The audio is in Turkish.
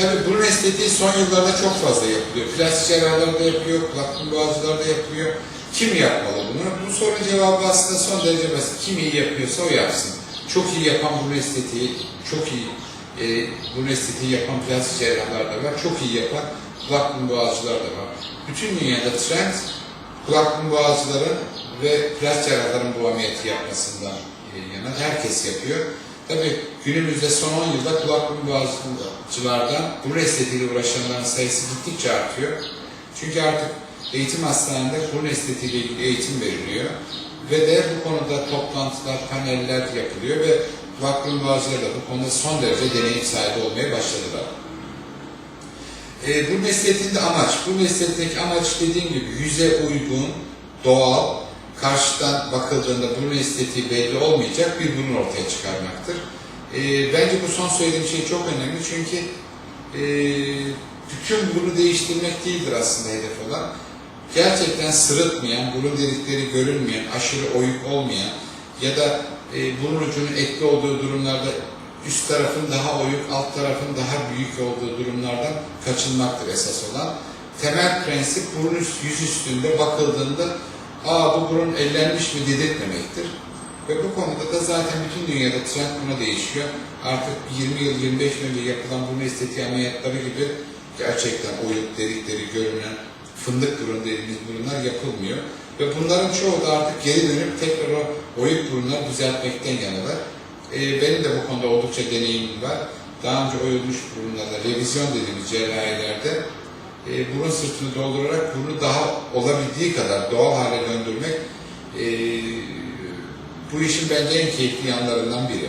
Tabii burun estetiği son yıllarda çok fazla yapılıyor. Plastik cerrahlar da yapıyor, kulak boğazcılar da yapıyor. Kim yapmalı bunu? Bu sorunun cevabı aslında son derece basit. Kim iyi yapıyorsa o yapsın. Çok iyi yapan burun estetiği, çok iyi e, burun estetiği yapan plastik cerrahlar da var. Çok iyi yapan kulak boğazcılar da var. Bütün dünyada trend kulak boğazcıların ve plastik cerrahların bu ameliyatı yapmasından e, yana herkes yapıyor. Tabii günümüzde son 10 yılda kulak boğazcılardan burun estetiğiyle uğraşanların sayısı gittikçe artıyor. Çünkü artık eğitim hastanelerinde burun estetiğiyle ilgili eğitim veriliyor. Ve de bu konuda toplantılar, paneller yapılıyor ve kulak burun da bu konuda son derece deneyim sahibi olmaya başladılar. E, bu estetiğinde amaç, bu estetiğindeki amaç dediğim gibi yüze uygun, doğal, karşıdan bakıldığında burun estetiği belli olmayacak bir burun ortaya çıkarmaktır. E, bence bu son söylediğim şey çok önemli çünkü e, bütün burnu değiştirmek değildir aslında hedef olan. Gerçekten sırıtmayan, burun delikleri görünmeyen, aşırı oyuk olmayan ya da e, burun ucunun etli olduğu durumlarda üst tarafın daha oyuk, alt tarafın daha büyük olduğu durumlardan kaçınmaktır esas olan. Temel prensip burun üst, yüz üstünde bakıldığında aa bu burun ellenmiş mi dedirtmemektir. Ve bu konuda da zaten bütün dünyada trend buna değişiyor. Artık 20 yıl, 25 yıl önce yapılan burun estetiği ameliyatları gibi gerçekten oyuk delikleri görünen fındık burun dediğimiz burunlar yapılmıyor. Ve bunların çoğu da artık geri dönüp tekrar o oyuk burunları düzeltmekten yanalar. Ee, benim de bu konuda oldukça deneyimim var. Daha önce oyulmuş burunlarda, revizyon dediğimiz cerrahilerde e, burun sırtını doldurarak burnu daha olabildiği kadar doğal hale döndürmek e, bu işin bence en keyifli yanlarından biri.